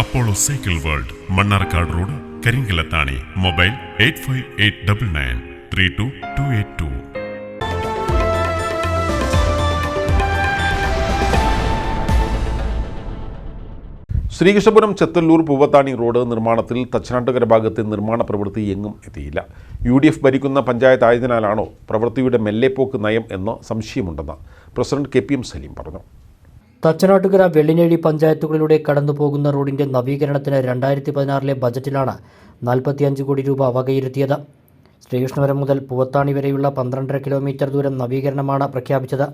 Apollo cycle world Mannarkkad road Karinkilathani mobile eight five eight double nine three two two eight two. Sreekrishnapuram Chethallur Poovathani road നിർമ്മാണത്തിൽ തച്ചനാട്ടുകര ഭാഗത്തെ നിർമ്മാണ പ്രവൃത്തി എങ്ങും എത്തിയില്ല. U D F ഭരിക്കുന്ന പഞ്ചായത്ത് ആയതിനാലാണോ പ്രവൃത്തിയുടെ മെല്ലെപ്പോക്ക് നയം എന്ന് സംശയമുണ്ടെന്ന് president K P M Salim പറഞ്ഞു. തച്ചനാട്ടുകര വെള്ളിനേഴി പഞ്ചായത്തുകളിലൂടെ കടന്നുപോകുന്ന റോഡിന്റെ നവീകരണത്തിന് രണ്ടായിരത്തി പതിനാറിലെ ബജറ്റിലാണ് നാൽപ്പത്തിയഞ്ച് കോടി രൂപ വകയിരുത്തിയത്. ശ്രീകൃഷ്ണപുരം മുതൽ പൂവത്താണി വരെയുള്ള പന്ത്രണ്ടര കിലോമീറ്റർ ദൂരം നവീകരണമാണ് പ്രഖ്യാപിച്ചത്.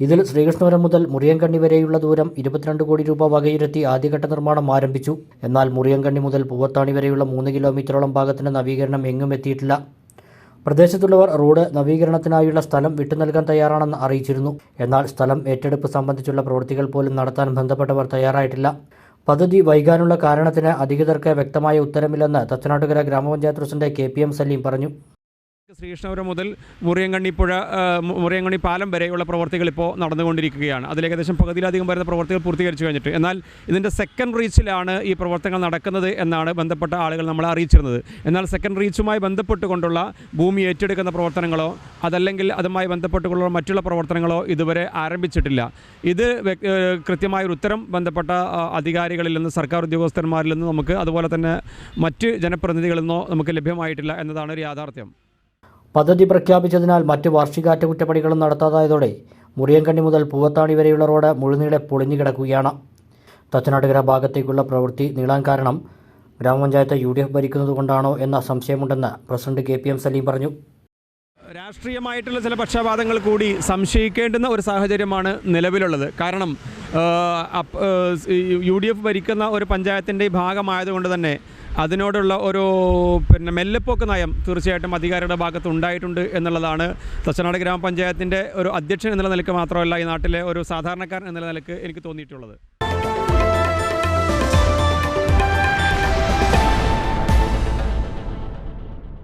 ഇതിൽ ശ്രീകൃഷ്ണപുരം മുതൽ മുറിയങ്കണ്ണി വരെയുള്ള ദൂരം ഇരുപത്തിരണ്ട് കോടി രൂപ വകയിരുത്തി ആദ്യഘട്ട നിർമ്മാണം ആരംഭിച്ചു. എന്നാൽ മുറിയങ്കണ്ണി മുതൽ പൂവത്താണി വരെയുള്ള മൂന്ന് കിലോമീറ്ററോളം ഭാഗത്തിന് നവീകരണം എങ്ങും എത്തിയിട്ടില്ല. പ്രദേശത്തുള്ളവർ റോഡ് നവീകരണത്തിനായുള്ള സ്ഥലം വിട്ടുനൽകാൻ തയ്യാറാണെന്ന് അറിയിച്ചിരുന്നു. എന്നാൽ സ്ഥലം ഏറ്റെടുപ്പ് സംബന്ധിച്ചുള്ള പ്രവൃത്തികൾ പോലും നടത്താൻ ബന്ധപ്പെട്ടവർ തയ്യാറായിട്ടില്ല. പദ്ധതി വൈകാനുള്ള കാരണത്തിന് അധികൃതർക്ക് വ്യക്തമായ ഉത്തരമില്ലെന്ന് തച്ചനാട്ടുകര ഗ്രാമപഞ്ചായത്ത് president K P M Salim പറഞ്ഞു. ശ്രീകൃഷ്ണപുരം മുതൽ മുറിയങ്കണ്ണിപ്പുഴ മുറിയങ്കണ്ണി പാലം വരെയുള്ള പ്രവർത്തികൾ ഇപ്പോൾ നടന്നുകൊണ്ടിരിക്കുകയാണ്. അതിൽ ഏകദേശം പകുതിയിലധികം വരുന്ന പ്രവർത്തികൾ പൂർത്തീകരിച്ചു കഴിഞ്ഞിട്ട്. എന്നാൽ ഇതിന്റെ സെക്കൻഡ് റീച്ചിലാണ് ഈ പ്രവർത്തനങ്ങൾ നടക്കുന്നത് എന്നാണ് ബന്ധപ്പെട്ട ആളുകൾ നമ്മളെ അറിയിച്ചിരുന്നത്. എന്നാൽ സെക്കൻഡ് റീച്ചുമായി ബന്ധപ്പെട്ടുകൊണ്ടുള്ള ഭൂമി ഏറ്റെടുക്കുന്ന പ്രവർത്തനങ്ങളോ അതല്ലെങ്കിൽ അതുമായി ബന്ധപ്പെട്ടുള്ള മറ്റുള്ള പ്രവർത്തനങ്ങളോ ഇതുവരെ ആരംഭിച്ചിട്ടില്ല. ഇത് കൃത്യമായൊരു ഉത്തരം ബന്ധപ്പെട്ട അധികാരികളിൽ നിന്ന് സർക്കാർ ഉദ്യോഗസ്ഥന്മാരിൽ നിന്ന് നമുക്ക് അതുപോലെ തന്നെ മറ്റ് ജനപ്രതിനിധികളിൽ നിന്നോ നമുക്ക് ലഭ്യമായിട്ടില്ല എന്നതാണ് ഒരു യാഥാർത്ഥ്യം. പദ്ധതി പ്രഖ്യാപിച്ചതിനാൽ മറ്റ് വാർഷിക അറ്റകുറ്റപ്പണികളും നടത്താതായതോടെ മുറിയങ്കണ്ണി മുതൽ പൂവത്താണി വരെയുള്ള റോഡ് മുഴുനീളെ പൊളിഞ്ഞു കിടക്കുകയാണ്. തച്ചനാട്ടുകര ഭാഗത്തേക്കുള്ള പ്രവൃത്തി നീളാൻ കാരണം ഗ്രാമപഞ്ചായത്ത് യു ഡി എഫ് ഭരിക്കുന്നതുകൊണ്ടാണോ എന്ന സംശയമുണ്ടെന്ന് president K P M Salim പറഞ്ഞു. രാഷ്ട്രീയമായിട്ടുള്ള ചില പക്ഷപാതങ്ങൾ കൂടി സംശയിക്കേണ്ടുന്ന ഒരു സാഹചര്യമാണ് നിലവിലുള്ളത്. കാരണം യു ഡി എഫ് ഭരിക്കുന്ന ഒരു പഞ്ചായത്തിന്റെ ഭാഗമായതുകൊണ്ട് തന്നെ അതിനോടുള്ള ഒരു പിന്നെ മെല്ലെപ്പോക്ക് നയം തീർച്ചയായിട്ടും അധികാരിയുടെ ഭാഗത്ത് ഉണ്ടായിട്ടുണ്ട് എന്നുള്ളതാണ്. തച്ചനാട് ഗ്രാമപഞ്ചായത്തിന്റെ ഒരു അധ്യക്ഷൻ എന്നുള്ള നിലയ്ക്ക് മാത്രമല്ല ഈ നാട്ടിലെ ഒരു സാധാരണക്കാരൻ എന്നുള്ള നിലയ്ക്ക് എനിക്ക് തോന്നിയിട്ടുള്ളത്.